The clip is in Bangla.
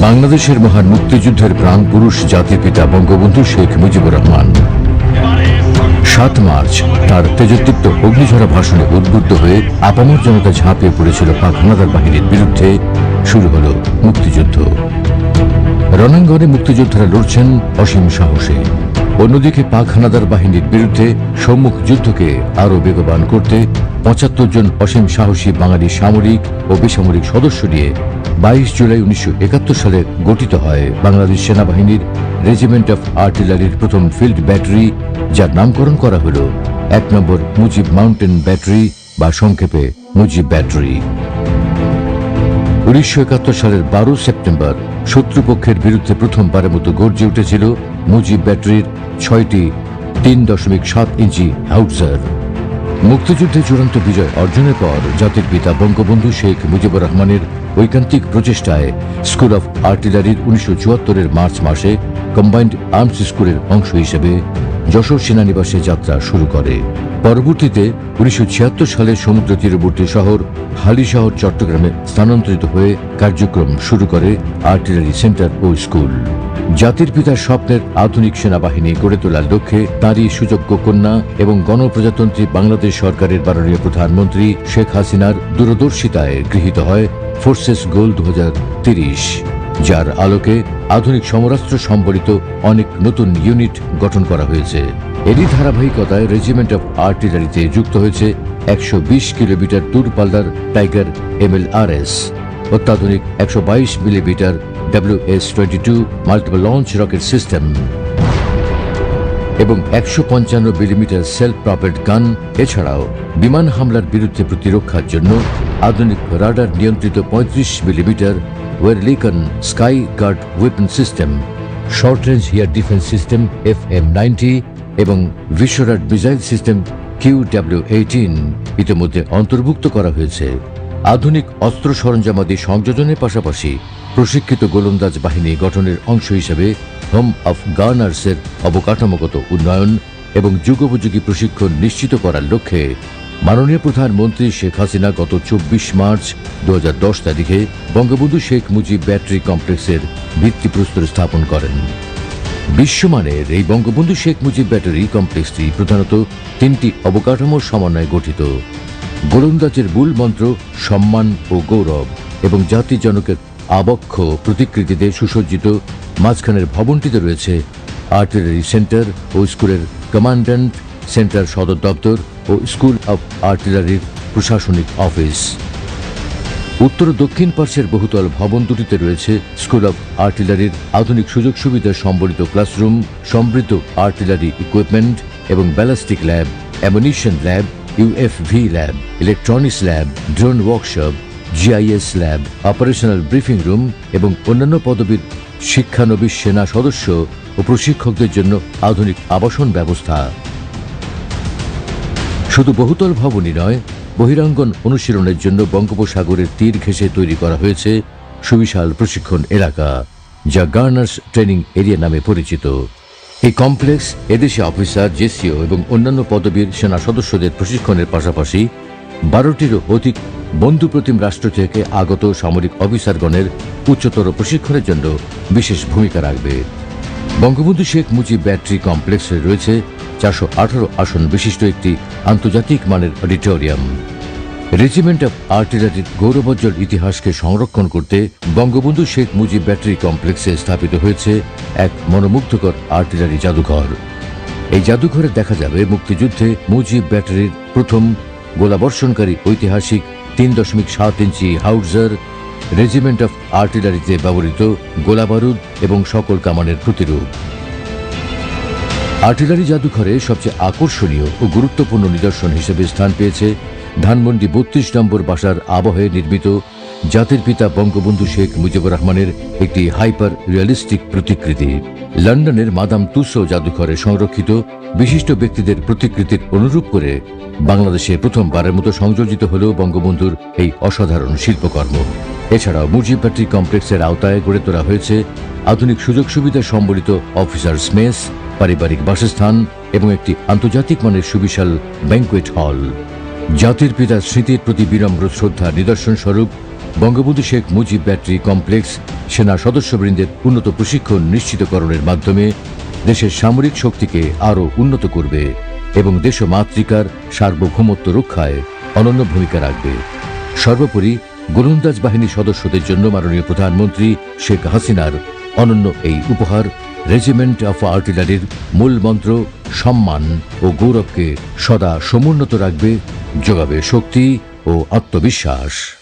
বাংলাদেশের মহান মুক্তিযুদ্ধের প্রাণ পুরুষ জাতির পিতা বঙ্গবন্ধু শেখ মুজিবুর রহমান। সাত মার্চ, তার তেজদীপ্ত অগ্নিঝরা ভাষণে উদ্বুদ্ধ হয়ে আপামর জনতা ঝাঁপিয়ে পড়েছিল পাক হানাদার বাহিনীর বিরুদ্ধে। শুরু হল মুক্তিযুদ্ধ। রণাঙ্গনে মুক্তিযোদ্ধারা লড়ছেন অসীম সাহসে। অন্যদিকে পাক হানাদার বাহিনীর বিরুদ্ধে সম্মুখ যুদ্ধকে আরও বেগবান করতে পঁচাত্তর জন অসীম সাহসী বাঙালি সামরিক ও বেসামরিক সদস্য নিয়ে বাইশ জুলাই উনিশশো একাত্তর সালে গঠিত হয় বাংলাদেশ সেনাবাহিনীর রেজিমেন্ট অফ আর্টিলারির প্রথম ফিল্ড ব্যাটারি যার নামকরণ করা হল এক নম্বর মুজিব মাউন্টেন ব্যাটারি বা সংক্ষেপে মুজিব ব্যাটারি। উনিশশো একাত্তর সালের বারো সেপ্টেম্বর শত্রুপক্ষের বিরুদ্ধে প্রথমবারের মতো গর্জে উঠেছিল মুজিব ব্যাটারির ছয়টি তিন দশমিক সাত ইঞ্চি হাউটজার। মুক্তিযুদ্ধে চূড়ান্ত বিজয় অর্জনের পর জাতির পিতা বঙ্গবন্ধু শেখ মুজিবুর রহমানের ঐকান্তিক প্রচেষ্টায় স্কুল অফ আর্টিলারির উনিশশো চুয়াত্তরের মার্চ মাসে কম্বাইন্ড আর্মস স্কুলের অংশ হিসেবে যশোর সেনানিবাসে যাত্রা শুরু করে। পরবর্তীতে উনিশশো ছিয়াত্তর সালে সমুদ্র তীরবর্তী শহর হালিশহর, চট্টগ্রামে স্থানান্তরিত হয়ে কার্যক্রম শুরু করে আর্টিলারি সেন্টার ও স্কুল। জাতির পিতার স্বপ্নের আধুনিক সেনাবাহিনী গড়ে তোলার লক্ষ্যে তাঁরই সুযোগ্য কন্যা এবং গণপ্রজাতন্ত্রী বাংলাদেশ সরকারের মাননীয় প্রধানমন্ত্রী শেখ হাসিনার দূরদর্শিতায় গৃহীত হয় ফোর্সেস গোল দু যার আলোকে আধুনিক সমরাস্ত্র সম্বলিত অনেক নতুন ইউনিট গঠন করা হয়েছে। এরই ধারাবাহিকতায় রেজিমেন্ট অফ আর্টিলারিতে যুক্ত হয়েছে একশো বিশ কিলোমিটার দূরপাল্লার টাইগার এমএলআরএস অত্যাধুনিক একশো বাইশ millimetre W S twenty two multiple launch rocket system এবং একশো পঞ্চান্ন মিলিমিটার সেলফ প্রপেড গান এছাড়াও বিমান হামলার বিরুদ্ধে প্রতিরক্ষার জন্য আধুনিক রাডার নিয়ন্ত্রিত পঁয়ত্রিশ millimetre Oerlikon sky guard weapon system, short range air defence system F M ninety এবং ভিশ্বরাট missile system Q W eighteen ইতিমধ্যে অন্তর্ভুক্ত করা হয়েছে। আধুনিক অস্ত্র সরঞ্জামাদি সংযোজনের পাশাপাশি প্রশিক্ষিত গোলন্দাজ বাহিনী গঠনের অংশ হিসেবে হোম অফ গার্নার্সের অবকাঠামোগত উন্নয়ন এবং যুগোপযোগী প্রশিক্ষণ নিশ্চিত করার লক্ষ্যে মাননীয় প্রধানমন্ত্রী শেখ হাসিনা গত চব্বিশ মার্চ দু হাজার দশ তারিখে বঙ্গবন্ধু শেখ মুজিব ব্যাটারি কমপ্লেক্সের ভিত্তিপ্রস্তর স্থাপন করেন। বিশ্বমানের এই বঙ্গবন্ধু শেখ মুজিব ব্যাটারি কমপ্লেক্সটি প্রধানত তিনটি অবকাঠামোর সমন্বয়ে গঠিত। গোলন্দাজের মূল মন্ত্র সম্মান ও গৌরব এবং জাতি জনকের আবক্ষ প্রতিকৃতিতে সুসজ্জিত মাঝখানের ভবনটিতে রয়েছে আর্টিলারি সেন্টার ও স্কুলের কমান্ড্যান্ট সেন্টার সদর দপ্তর ও স্কুল অব আর্টিলারির প্রশাসনিক অফিস। উত্তর দক্ষিণ পার্শ্বের বহুতল ভবন দুটিতে রয়েছে স্কুল অব আর্টিলারির আধুনিক সুযোগ সুবিধা সম্বলিত ক্লাসরুম, সমৃদ্ধ আর্টিলারি ইকুইপমেন্ট এবং ballistic lab, ammunition lab UFV lab, electronics lab, drone workshop GIS lab, operational briefing room এবং অন্যান্য পদবীর শিক্ষানবিশ সেনা সদস্য ও প্রশিক্ষকদের জন্য আধুনিক আবাসন ব্যবস্থা। শুধু বহুতল ভবনই নয়, বহিরাঙ্গন অনুশীলনের জন্য বঙ্গোপসাগরের তীর ঘেঁষে তৈরি করা হয়েছে সুবিশাল প্রশিক্ষণ এলাকা, যা গার্নার্স ট্রেনিং এরিয়া নামে পরিচিত। এই কমপ্লেক্স এদেশে অফিসার, জেসিও এবং অন্যান্য পদবীর সেনা সদস্যদের প্রশিক্ষণের পাশাপাশি বারোটিরও অধিক বন্ধুপ্রতিম রাষ্ট্র থেকে আগত সামরিক অফিসারগণের উচ্চতর প্রশিক্ষণের জন্য বিশেষ ভূমিকা রাখবে। বঙ্গবন্ধু শেখ মুজিব ব্যাটারি কমপ্লেক্সে রয়েছে চারশো আঠারো আসন বিশিষ্ট একটি আন্তর্জাতিক মানের অডিটোরিয়াম। রেজিমেন্ট অফ আর্টিলারির গৌরবোজ্জ্বল ইতিহাসকে সংরক্ষণ করতে বঙ্গবন্ধু শেখ মুজিব ব্যাটারি কমপ্লেক্সে স্থাপিত হয়েছে এক মনোমুগ্ধকর আর্টিলারি জাদুঘর। এই জাদুঘরে দেখা যাবে মুক্তিযুদ্ধে মুজিব ব্যাটারির প্রথম গোলাবর্ষণকারী ঐতিহাসিক তিন দশমিক সাত ইঞ্চি হাউজার রেজিমেন্ট অফ আর্টিলারিতে ব্যবহৃত গোলাবারুদ এবং সকল কামানের প্রতিরূপ। আর্টিলারি জাদুঘরে সবচেয়ে আকর্ষণীয় ও গুরুত্বপূর্ণ নিদর্শন হিসেবে স্থান পেয়েছে ধানমন্ডি বত্রিশ নম্বর বাসার আবহে নির্মিত জাতির পিতা বঙ্গবন্ধু শেখ মুজিবুর রহমানের একটি হাইপার রিয়ালিস্টিক প্রতিকৃতি। লন্ডনের মাদাম তুসো জাদুঘরে সংরক্ষিত বিশিষ্ট ব্যক্তিদের প্রতিকৃতির অনুরূপ করে বাংলাদেশে প্রথমবারের মতো সংযোজিত হল বঙ্গবন্ধুর এই অসাধারণ শিল্পকর্ম। এছাড়াও মুজিব ব্যাটারি কমপ্লেক্সের আওতায় গড়ে তোলা হয়েছে আধুনিক সুযোগ সুবিধা সম্বলিত অফিসার্স মেস, পারিবারিক বাসস্থান এবং একটি আন্তর্জাতিক মানের সুবিশাল ব্যাংকুয়েট হল। জাতির পিতার স্মৃতির প্রতি বিনম্র শ্রদ্ধা নিদর্শন স্বরূপ বঙ্গবন্ধু শেখ মুজিব ব্যাটারি কমপ্লেক্স সেনা সদস্যবৃন্দের উন্নত প্রশিক্ষণ নিশ্চিতকরণের মাধ্যমে দেশের সামরিক শক্তিকে আরও উন্নত করবে এবং দেশ মাতৃকার সার্বভৌমত্ব রক্ষায় অনন্য ভূমিকা রাখবে। সর্বোপরি গোলন্দাজ বাহিনীর সদস্যদের জন্য মাননীয় প্রধানমন্ত্রী শেখ হাসিনার অনন্য এই উপহার রেজিমেন্ট অফ আর্টিলারির মূল মন্ত্র সম্মান ও গৌরবকে সদা সমুন্নত রাখবে, যোগাবে শক্তি ও আত্মবিশ্বাস।